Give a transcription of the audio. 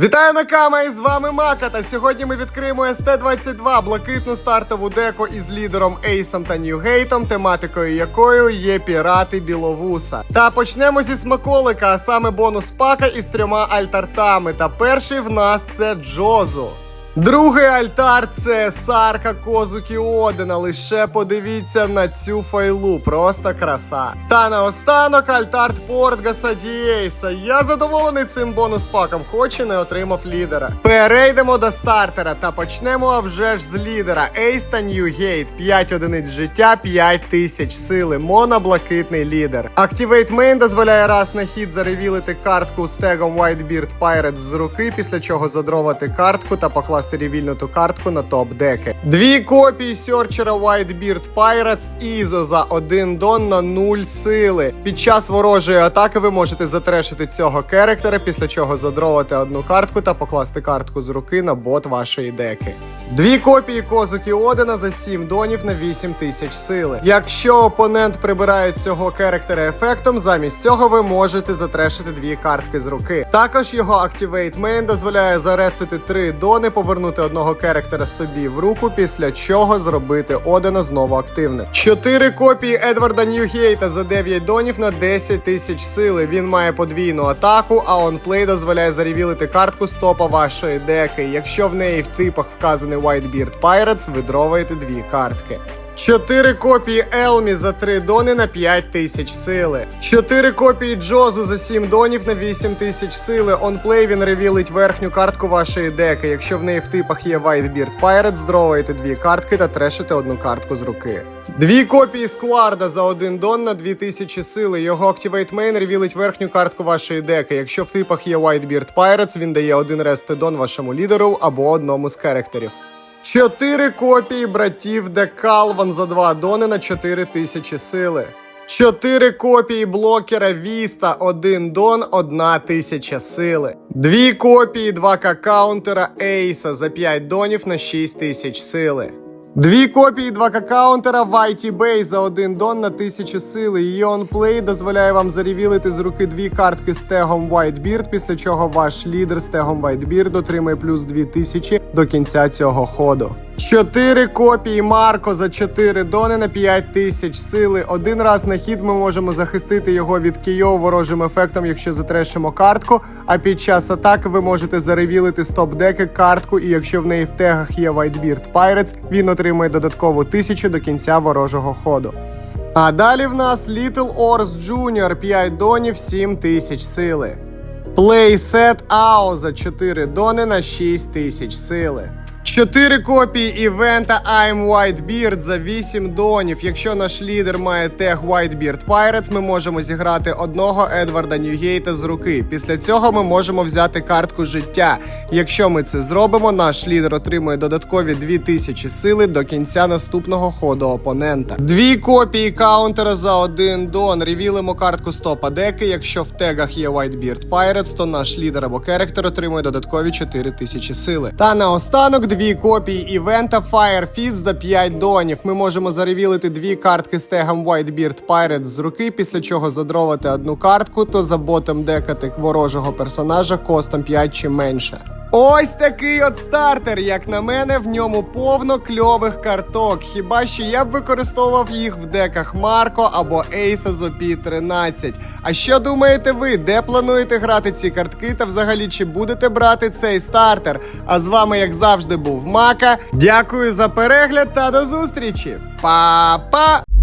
Вітаю Накама і з вами Мака. Та сьогодні ми відкриємо СТ-22 блакитну стартову деко із лідером Ейсом та Ньюгейтом, тематикою якою є пірати Біловуса. Та почнемо зі смаколика, а саме бонус пака із трьома альтартами. Та перший в нас це Джозу. Другий альтар це Сарка Козуки Одена. Лише подивіться на цю файлу, просто краса. Та наостанок альтар Портгаса Дієйса. Я задоволений цим бонус паком, хоч і не отримав лідера. Перейдемо до стартера та почнемо вже ж з лідера. Ейс та Ньюгейт. 5 одиниць життя, 5 тисяч сили. Моноблакитний лідер. Activate Main дозволяє раз на хід заревілити картку з тегом Whitebeard Pirates з руки, після чого задровати картку та покласти ревільнуту картку на топ деки. Дві копії серчера Whitebeard Pirates Ізо за один дон на нуль сили. Під час ворожої атаки ви можете затрешити цього керектера, після чого задровати одну картку та покласти картку з руки на бот вашої деки. Дві копії козуки Одена за 7 донів на 8 тисяч сили. Якщо опонент прибирає цього керектера ефектом, замість цього ви можете затрешити дві картки з руки. Також його Activate Main дозволяє зарестити 3 дони, повернути одного керектера собі в руку, після чого зробити Одена знову активним. Чотири копії Едварда Ньюгейта за 9 донів на 10 тисяч сили. Він має подвійну атаку, а онплей дозволяє заревілити картку стопа вашої деки. Якщо в неї в типах вказаний Whitebeard Pirates ви дроваєте дві картки. 4 копії Елмі за 3 дони на 5 тисяч сили. 4 копії Джозу за 7 донів на 8 тисяч сили. Онплей він ревілить верхню картку вашої деки. Якщо в неї в типах є Whitebeard Pirate, здровуєте дві картки та трешите одну картку з руки. Дві копії Скварда за 1 дон на 2000 сили. Його Activate Main ревілить верхню картку вашої деки. Якщо в типах є Whitebeard Pirates, він дає один рест дон вашому лідеру або одному з характерів. 4 копії братів Декалван за 2 дони на 4 тисячі сили. 4 копії блокера Віста 1 дон 1 тисяча сили. 2 копії 2К каунтера Ейса за 5 донів на 6 тисяч сили. Дві копії 2К каунтера Вайті Бей за один дон на тисячі сили. Її онплей дозволяє вам зарівілити з руки дві картки з тегом Whitebeard, після чого ваш лідер з тегом Whitebeard отримає плюс 2000 до кінця цього ходу. Чотири копії Марко за 4 дони на 5000 сили. Один раз на хід ми можемо захистити його від Кіо ворожим ефектом, якщо затрешимо картку. А під час атаки ви можете заревілити стоп-деки картку, і якщо в неї в тегах є Whitebeard Pirates, він отримує додаткову 1000 до кінця ворожого ходу. А далі в нас Little Ors Junior 5 донів 7000 сили. Playset AO за 4 дони на 6000 сили. Чотири копії івента I'm Whitebeard за 8 донів. Якщо наш лідер має тег Whitebeard Pirates, ми можемо зіграти одного Едварда Ньюгейта з руки. Після цього ми можемо взяти картку життя. Якщо ми це зробимо, наш лідер отримує додаткові 2000 сили до кінця наступного ходу опонента. Дві копії каунтера за один дон. Ревілимо картку стопа деки. Якщо в тегах є Whitebeard Pirates, то наш лідер або керектер отримує додаткові 4000 сили. Та наостанок дві копії івента Fire Fist за 5 донів. Ми можемо заревілити дві картки з тегом Whitebeard Pirate з руки, після чого задровати одну картку, то за ботом декати ворожого персонажа костом 5 чи менше. Ось такий от стартер. Як на мене, в ньому повно кльових карток. Хіба що я б використовував їх в деках Марко або Ейса з OP 13. А що думаєте ви? Де плануєте грати ці картки? Та взагалі чи будете брати цей стартер? А з вами, як завжди, був Мака. Дякую за перегляд та до зустрічі. Па-па!